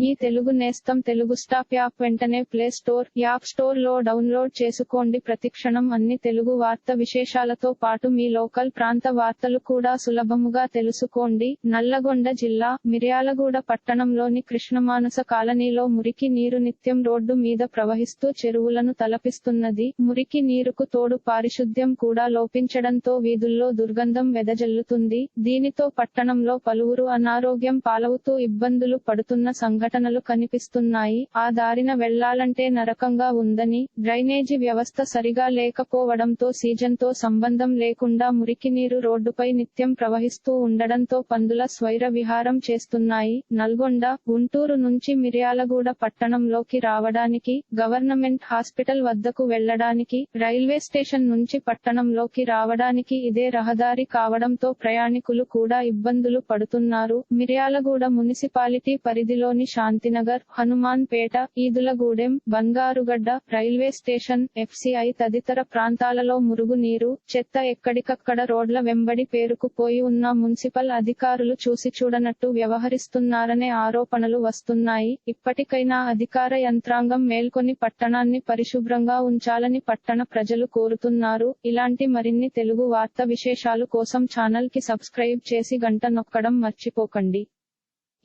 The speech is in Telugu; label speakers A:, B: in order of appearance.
A: మీ తెలుగు నేస్తం తెలుగు స్టాప్ యాప్ వెంటనే ప్లే స్టోర్ యాప్ స్టోర్లో డౌన్లోడ్ చేసుకోండి. ప్రతిక్షణం అన్ని తెలుగు వార్త విశేషాలతో పాటు మీ లోకల్ ప్రాంత వార్తలు కూడా సులభముగా తెలుసుకోండి. నల్లగొండ జిల్లా మిర్యాలగూడ పట్టణంలోని కృష్ణమానస కాలనీలో మురికి నీరు నిత్యం రోడ్డు మీద ప్రవహిస్తూ చెరువులను తలపిస్తున్నది. మురికి నీరుకు తోడు పారిశుద్ధ్యం కూడా లోపించడంతో వీధుల్లో దుర్గంధం వెదజల్లుతుంది. దీనితో పట్టణంలో పలువురు అనారోగ్యం పాలవుతూ ఇబ్బందులు పడుతున్న సంఘటనలు కనిపిస్తున్నాయి. ఆ దారిన వెళ్ళాలంటే నరకంగా ఉందని డ్రైనేజీ వ్యవస్థ సరిగా లేకపోవడంతో సీజన్తో సంబంధం లేకుండా మురికి నీరు రోడ్డుపై నిత్యం ప్రవహిస్తూ ఉండడంతో పందుల స్వైర విహారం చేస్తున్నాయి. నల్గొండ గుంటూరు నుంచి మిర్యాలగూడ పట్టణంలోకి రావడానికి గవర్నమెంట్ హాస్పిటల్ వద్దకు వెళ్ళడానికి రైల్వే స్టేషన్ నుంచి పట్టణంలోకి రావడానికి ఇదే రహదారి కావడంతో ప్రయాణికులు కూడా ఇబ్బందులు పడుతున్నారు. మిర్యాలగూడ మున్సిపాలిటీ పరిధిలోని Shantinagar Hanuman Peta Edulagudem Bangarugadda railway station FCI తదితర ప్రాంతాలలో మురుగునీరు చెత్త ఎక్కడికక్కడ రోడ్ల వెంబడి పేరుకుపోయి ఉన్న మున్సిపల్ అధికారులు చూసి చూడనట్టు వ్యవహరిస్తున్నారనే ఆరోపణలు వస్తున్నాయి. ఇప్పటికైనా అధికార యంత్రాంగం మేల్కొని పట్టణాన్ని పరిశుభ్రంగా ఉంచాలని పట్టణ ప్రజలు కోరుతున్నారు. ఇలాంటి మరిన్ని తెలుగు వార్త విశేషాలు కోసం ఛానల్కి సబ్స్క్రైబ్ చేసి గంట నొక్కడం మర్చిపోకండి.